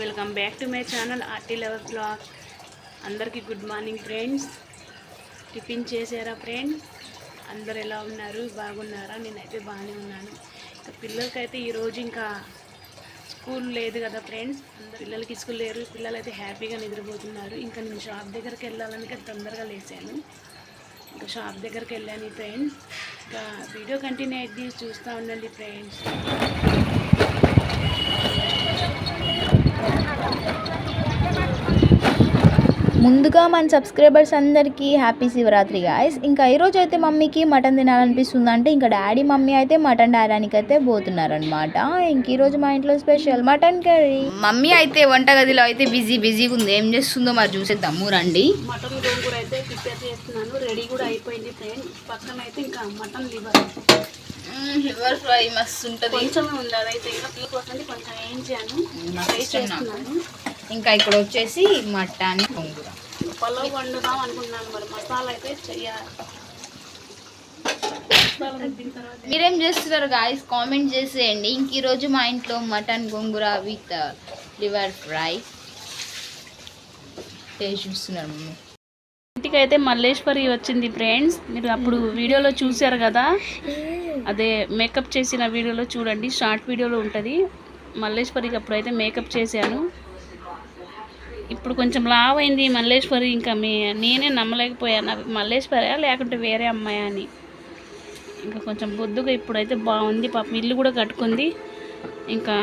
Welcome back to my channel RT lover blog అందరికీ good morning friends tiffin చేశారా friends అందరు ఎలా ఉన్నారు? బాగున్నారా? నేనైతే బాగానే ఉన్నాను. ఇంకా పిల్లలకైతే ఈరోజు ఇంకా స్కూల్ లేదు కదా ఫ్రెండ్స్ అందరు పిల్లలకి స్కూల్ లేరు. పిల్లలు అయితే హ్యాపీగా నిద్రపోతున్నారు. ఇంకా నేను షాప్ దగ్గరికి వెళ్ళాలని తొందరగా లేచాను. ఇంకా షాప్ దగ్గరికి వెళ్ళాను ఫ్రెండ్స్ ఇంకా వీడియో కంటిన్యూ అయితే చూస్తూ ఉండండి ఫ్రెండ్స్ ముందుగా మన సబ్స్క్రైబర్స్ అందరికీ హ్యాపీ శివరాత్రి గాయస్ ఇంకా ఈరోజు అయితే మమ్మీకి మటన్ తినాలనిపిస్తుంది అంటే ఇంకా డాడీ మమ్మీ అయితే మటన్ డాడానికి అయితే పోతున్నారనమాట ఇంక ఈరోజు మా ఇంట్లో స్పెషల్ మటన్ కర్రీ. మమ్మీ అయితే వంటగదిలో అయితే బిజీ బిజీగా ఉంది. ఏం చేస్తుందో మరి చూసేద్దాము రండి మటన్ గోంగూర అయితే ప్రిపేర్ చేస్తున్నాను. రెడీ కూడా అయిపోయింది ఫ్రెండ్ పక్కన అయితే ఇంకా మటన్ లివర్. లివర్ ఫ్రై మస్తు ఉంటుంది కొంచెమే ఉంది అదైతే ఇంకా కొంచెం ఇక్కడ వచ్చేసి మటన్ గోంగూర పలావ్ వండుదాం అనుకున్నాను మరి మసాలా అయితే చెయ్యాలి. మీరేం చేస్తున్నారు గాయస్ కామెంట్ చేసేయండి. ఇంక ఈరోజు మా ఇంట్లో mutton gongura with liver fry taste చూస్తున్నారు మమ్మీ. ఇంటికి అయితే మల్లేశ్వరి వచ్చింది ఫ్రెండ్స్ మీరు అప్పుడు వీడియోలో చూశారు కదా? అదే మేకప్ చేసిన వీడియోలో చూడండి షార్ట్ వీడియోలో ఉంటుంది. మల్లేశ్వరికి అప్పుడైతే మేకప్ చేశాను. ఇప్పుడు కొంచెం లావ్ అయింది మల్లేశ్వరి ఇంకా మీ నేనే నమ్మలేకపోయాను. అవి మల్లేశ్వరియా లేకుంటే వేరే అమ్మాయా అని. ఇంకా కొంచెం బొద్దుగా ఇప్పుడైతే బాగుంది పాపం ఇల్లు కూడా కట్టుకుంది. ఇంకా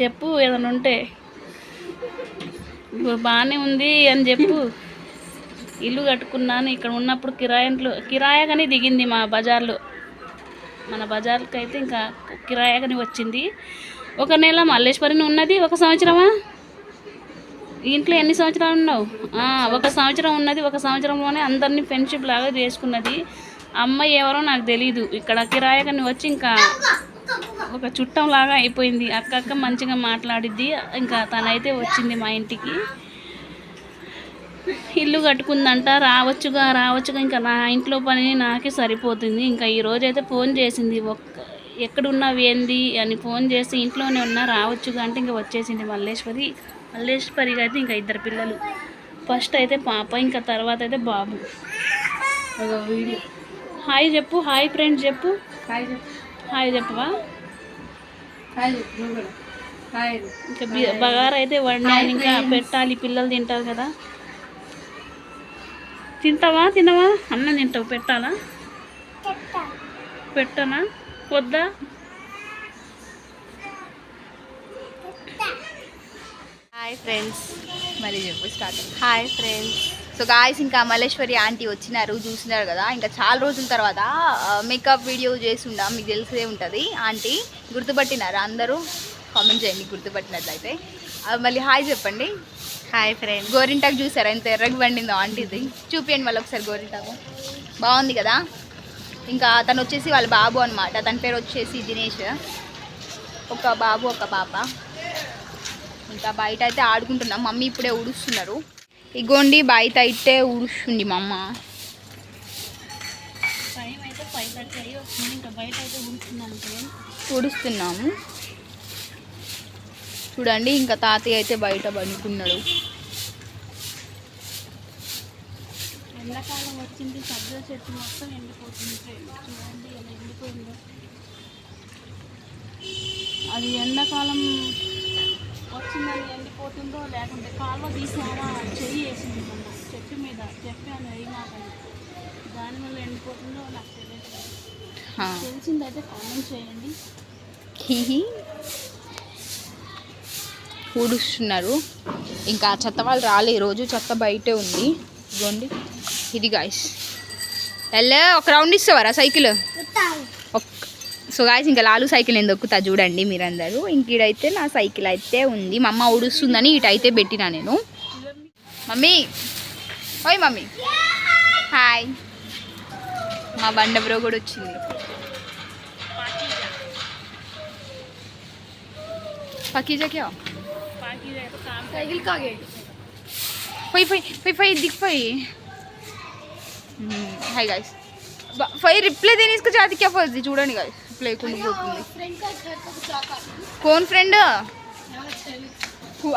చెప్పు ఏదైనా ఉంటే. ఇప్పుడు బాగానే ఉంది అని చెప్పు. ఇల్లు కట్టుకున్నాను. ఇక్కడ ఉన్నప్పుడు కిరాయింట్లో కిరాయగానే దిగింది మా బజార్లో. మన బజార్కి అయితే ఇంకా కిరాయగానే వచ్చింది. ఒక నెల మల్లేశ్వరిని ఉన్నది ఒక సంవత్సరమా? ఇంట్లో ఎన్ని సంవత్సరాలు ఉన్నావు? ఒక సంవత్సరం ఉన్నది ఒక సంవత్సరంలోనే అందరినీ ఫ్రెండ్షిప్ లాగా చేసుకున్నది. అమ్మాయి ఎవరో నాకు తెలీదు. ఇక్కడ కిరాయగానే వచ్చి ఇంకా ఒక చుట్టం లాగా అయిపోయింది. అక్క అక్క మంచిగా మాట్లాడిద్ది. ఇంకా తనైతే వచ్చింది మా ఇంటికి. ఇల్లు కట్టుకుందంట. రావచ్చుగా రావచ్చుగా. ఇంకా నా ఇంట్లో పని నాకే సరిపోతుంది. ఇంకా ఈ రోజు అయితే ఫోన్ చేసింది. ఒక్క ఎక్కడున్నావు ఏంది అని ఫోన్ చేసి ఇంట్లోనే ఉన్నా రావచ్చుగా అంటే ఇంకా వచ్చేసింది మల్లేశ్వరి. మల్లేశ్వరి అయితే ఇంకా ఇద్దరు పిల్లలు. ఫస్ట్ అయితే పాప ఇంకా తర్వాత అయితే బాబు. హాయ్ చెప్పు హాయ్ ఫ్రెండ్స్ చెప్పు. హాయ్ చెప్పు. హాయ్ చెప్పవా? ఇంకా బి- బగారా అయితే వండాను ఇంకా పెట్టాలి పిల్లలు తింటారు కదా. తింటావా తినవా? అన్నం తింటావు పెట్టాలా? పెట్టనా? వద్దా? హాయ్ ఫ్రెండ్స్ మరి చెప్పు start hi friends so guys ఇంకా మల్లేశ్వరి ఆంటీ వచ్చినారు చూసినారు కదా. ఇంకా చాలా రోజుల తర్వాత మేకప్ వీడియో చేసి ఉండా మీకు తెలిసే ఉంటుంది. ఆంటీ గుర్తుపట్టినారా అందరూ? కామెంట్ చేయండి గుర్తుపట్టినట్లయితే. మళ్ళీ హాయ్ చెప్పండి. హాయ్ ఫ్రెండ్ గోరింటాకు చూసారా? ఎంత ఎర్రగా పండిందో ఆంటీది. చూపియండి మళ్ళీ ఒకసారి గోరింటాకు. బాగుంది కదా? ఇంకా తను వచ్చేసి వాళ్ళ బాబు అనమాట తన పేరు వచ్చేసి దినేష్. ఒక బాబు ఒక పాప. ఇంకా బయట అయితే ఆడుకుంటున్నాం. మమ్మీ ఇప్పుడే ఊడుస్తున్నారు. ఇగోండి బయట అయితే ఊడుస్తుంది మా అమ్మ. టైం అయితే ఫైవ్ థర్టీ అయ్యి వస్తుంది ఇంకా బయట అయితే ఉంటున్నాను ఫ్రెండ్ ఊడుస్తున్నాము చూడండి ఇంకా తాతయ్య అయితే బయట పడుకున్నాడు. ఎండాకాలం వచ్చింది సబ్జా చెట్టు మొత్తం ఎండిపోతుంది చూడండి ఎలా ఎండిపోయిందో. అది ఎండాకాలం వచ్చిందని ఎండిపోతుందో లేకుంటే కాలువ తీసామా చెయ్యి వేసింది మొన్న. చెట్టు మీద చెప్పాను అయినాకని దానివల్ల ఎండిపోతుందో నాకు తెలియదు. తెలిసిందైతే కామెంట్ చేయండి. ఊడుస్తున్నారు ఇంకా చెత్త వాళ్ళు రాలే. ఈరోజు చెత్త బయటే ఉంది. ఇదిగోండి. ఇది గాయస్ వెళ్ళే ఒక రౌండ్ ఇస్తావారా సైకిల్? ఒక్ సో గాయస్ ఇంకా లాలు సైకిల్ నేను దొక్కుతా చూడండి మీరందరూ. ఇంక ఇడైతే నా సైకిల్ అయితే ఉంది. మా అమ్మ ఊడుస్తుందని ఇటైతే పెట్టినా నేను. మమ్మీ. ఓయ్ మమ్మీ. హాయ్ మా బండ బ్రో కూడా వచ్చింది పక్కీజా క్యా साइकिल का गेट పోయి ఫై పోయి పోయి. దిగిపోయి హై గాయస్ పోయి రిప్లై దేని ఇసుకు చాతి క్యా ఫస్ట్ చూడండి గాయస్ రిప్లై కుండిపోతుంది కోన్ ఫ్రెండ్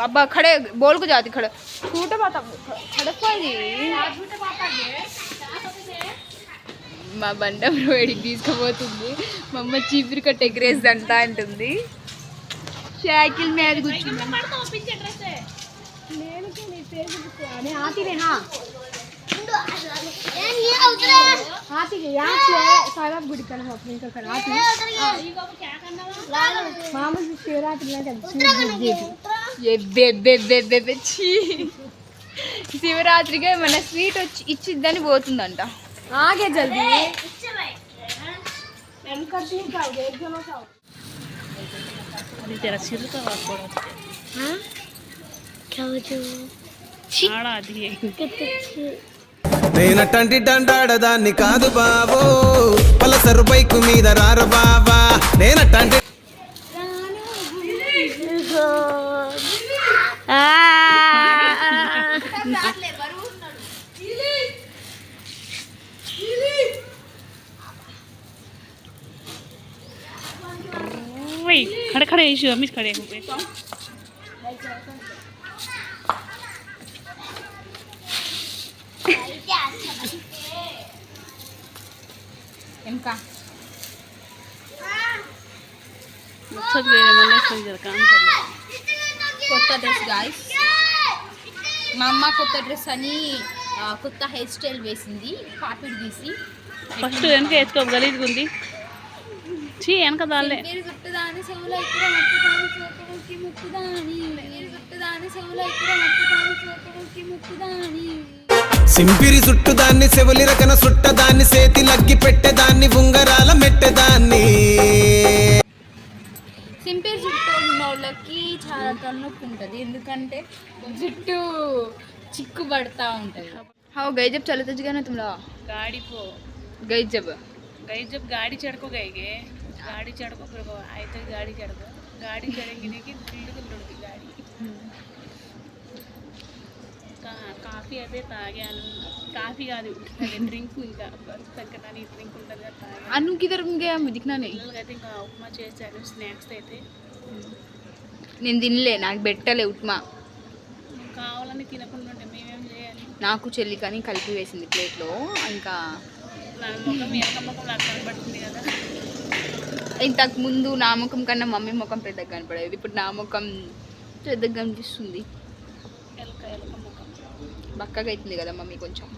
అబ్బా ఖడే బోల్కు జాతి ఖడ छूट बात खड़पाई మా బండ బ్రో తీసుకుపోతుంది. మా అమ్మ చీపురు కట్ట ఎగరేసి అంటుంది. సైకిల్ మీద కూర్చున్నా సాయిబాబు గుడికి వెళ్ళి ఇంకా మామూలు శివరాత్రి ఎబ్బెబ్బెబ్బెబ్బెచ్చి శివరాత్రిగా మన స్వీట్ వచ్చి ఇచ్చిద్దని పోతుందంట ఆగే జల్దీ అది జర అది నేనటంటి డండాడదాన్ని కాదు బాబో పలసరు బైకు మీద రార బాబా నేనటంటి वही खड़े खड़े इशू अमित खड़े हुए ఇంకా मकसद मेरे मन में जरा काम कर लो కొత్త డ్రెస్ గాయస్ మా అమ్మ కొత్త డ్రెస్ అని ఆ, కొత్త హెయిర్ స్టైల్ వేసింది పాపిడి తీసి ఫస్ట్ వెనక ఎత్తుకో గలీజ్గా ఉంది చీ వెనక దాల్లే మీరు చుట్టదాని చెవుల ఇక్కడ ముక్కుదాని చోకముకి ముక్కుదాని మీరు చుట్టదాని చెవుల ఇక్కడ ముక్కుదాని చోకముకి ముక్కుదాని సింపిరి సుట్టుదాన్ని సెవలి రకన సుట్టదాన్ని సేతి లగ్గి పెట్టేదాన్ని ఉంగరాల మెట్టెదాన్ని సింపిల్ జుట్టు ఉన్న వాళ్ళకి చాలా తలనొప్పి ఉంటుంది ఎందుకంటే జుట్టు చిక్కు పడతా ఉంటుంది हाँ गई जब चले तो ना तुम लोग गाड़ी को गई जब गई जब गाड़ी चढ़ को गए गे गाड़ी चढ़ को फिर वो आए थे गाड़ी चढ़ को गाड़ी चढ़ेंगे देखिए दिल्ली को लुढ़की गाड़ी కా- కాఫీ అయితే తాగాను కాఫీ కాదు అదే డ్రింక్ ఇంకా తగ్గడానికి డ్రింక్ ఉంటుంది కదా తాగాను अनु किधर गया मैं दिखना नहीं పిల్లలకి అయితే ఇంకా ఉప్మా చేశాను స్నాక్స్ అయితే నేను తినలే నాకు పెట్టలే ఉప్మా కావాలని తినకుండా ఉంటే మేమేం చేయాలి నాకు చెల్లి కానీ కలిపి వేసింది ప్లేట్లో ఇంకా నా ముఖం వెనక ముఖం నాకు కనబడుతుంది కదా ఇంతకు ముందు నా ముఖం కన్నా మమ్మీ ముఖం పెద్దగా కనపడేది. ఇప్పుడు నా ముఖం పెద్దగా కనిపిస్తుంది. బక్కగా అవుతుంది కదా మమ్మీ కొంచెం.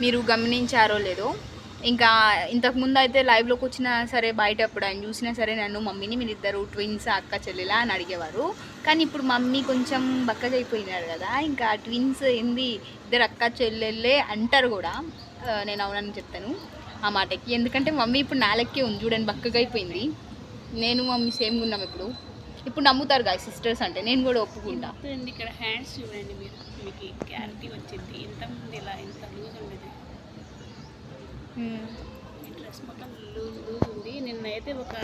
మీరు గమనించారో లేదో. ఇంకా ఇంతకు ముందు అయితే లైవ్లోకి వచ్చినా సరే బయట అప్పుడు ఆయన చూసినా సరే నన్ను మమ్మీని మీరు ఇద్దరు ట్విన్స్ అక్క చెల్లెలా అని అడిగేవారు. కానీ ఇప్పుడు మమ్మీ కొంచెం బక్కగా అయిపోయినారు కదా. ఇంకా ట్విన్స్ ఏంది? ఇద్దరు అక్క చెల్లెళ్ళే అంటారు కూడా. నేను అవునని చెప్తాను. ఆ మాటకి. ఎందుకంటే మమ్మీ ఇప్పుడు నాలెక్కే ఉంది చూడండి బక్కగా అయిపోయింది. నేను మమ్మీ సేమ్గా ఉన్నాం ఇప్పుడు. ఇప్పుడు నమ్ముతారు కదా సిస్టర్స్ అంటే. నేను కూడా ఒప్పుకుంటా. ఇక్కడ హ్యాండ్స్ చూడండి మీరు. మీకు క్లారిటీ వచ్చింది. ఇంత ముందు ఇలా ఇంత లూజ్ ఉండేది. డ్రెస్ మొత్తం లూజ్ లూజ్ ఉంది. నిన్న అయితే ఒక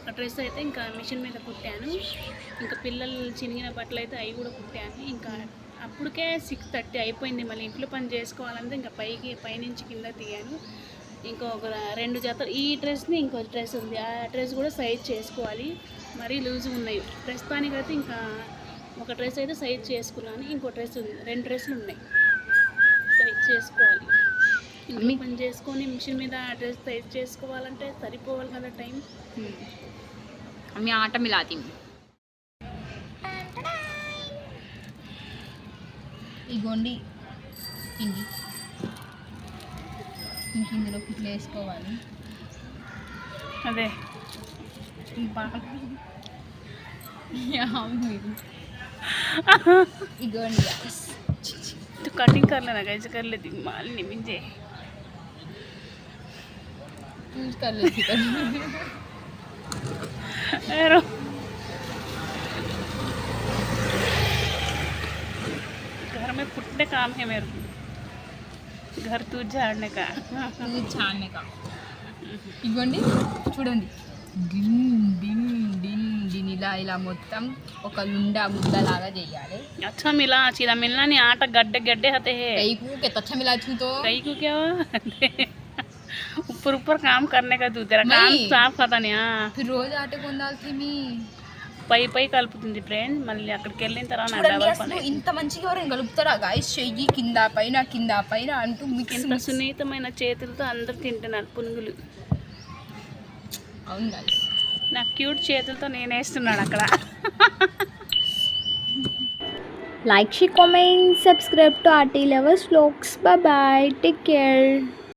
ఒక డ్రెస్ అయితే ఇంకా మిషన్ మీద కుట్టాను. ఇంకా పిల్లలు చినిగిన బట్టలు అయితే అవి కూడా కుట్టాను. ఇంకా అప్పటికే సిక్స్ థర్టీ అయిపోయింది. మళ్ళీ ఇంట్లో పని చేసుకోవాలంటే ఇంకా పైకి పైనుంచి కింద తీయాను. ఇంకొక రెండు జతలు ఈ డ్రెస్ని ఇంకో డ్రెస్ ఉంది. ఆ డ్రెస్ కూడా సైజ్ చేసుకోవాలి. మరీ లూజ్ ఉన్నాయి. ప్రస్తుతానికైతే ఇంకా ఒక డ్రెస్ అయితే సైజ్ చేసుకున్నాను. ఇంకో డ్రెస్ ఉంది. రెండు డ్రెస్సులు ఉన్నాయి. సైజ్ చేసుకోవాలి. మీ పని చేసుకొని మిషన్ మీద ఆ డ్రెస్ సైజ్ చేసుకోవాలంటే సరిపోవాలి కదా టైం. మీ ఆట మిలాతి ఇగోండి పిండి ఇంక ఇందులోకి ఇట్లా వేసుకోవాలి అదే ఈ బాగా మీరు ఇగోండి guys. तो कटिंग कर लेना कैसे कर लेती हूँ, माल नहीं मुझे यूज कर लेती कर एरो घर में फुटने काम है मेरे को घर तू झाड़ने का ఇది చాన్నగా ఇవ్వండి చూడండి డిన్ డిన్ డిన్ డిన్ ఇలా ఇలా మొత్తం ఒక లుండా ముద్దలాగా చేయాలి अच्छा मिला सीधा मिलना नहीं आटा गड्ढे गड्ढे होते हैं కైకు కెత్త మిలా చూతో कई को क्या हुआ? ऊपर ऊपर काम करने का तू तेरा काम नहीं। साफ खाता नहीं हाँ फिर रोज आटे को डालती मी పై పై కలుపుతుంది ఫ్రెండ్. మళ్ళీ అక్కడికి వెళ్ళిన తర్వాత ఇంత మంచిగా ఎవరైనా కలుపుతారా గాయస్ చెయ్యి కింద పైన కింద పైన అంటూ మిక్స్ ఇంత సున్నితమైన చేతులతో అందరు తింటున్నారు పునుగులు. అవును గాయస్ నా క్యూట్ చేతులతో నేను వేస్తున్నాను అక్కడ. Like, share, comment, subscribe to RT Lovers Vlogs. Bye bye. Take care.